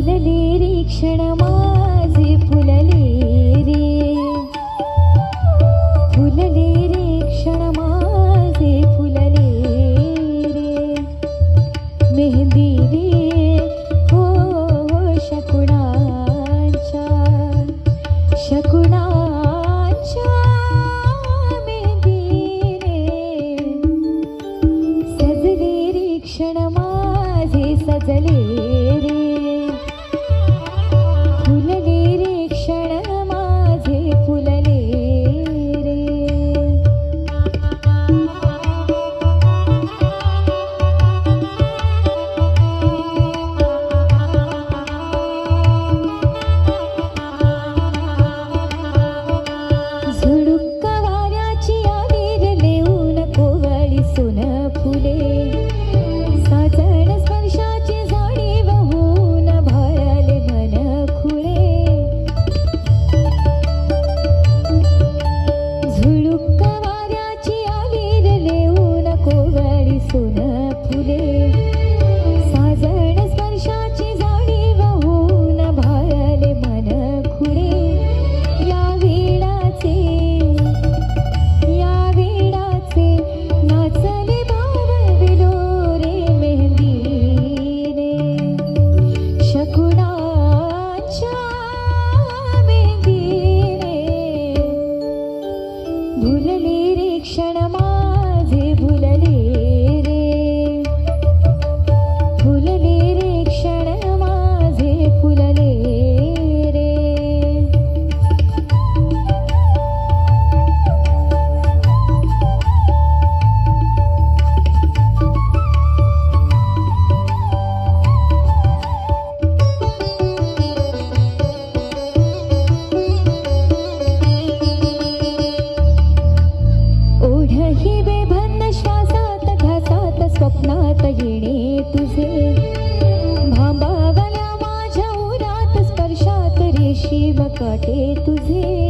फुलले रे क्षण माझे फुलले. ঝুলুক शेवकाटे तुझे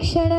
क्षण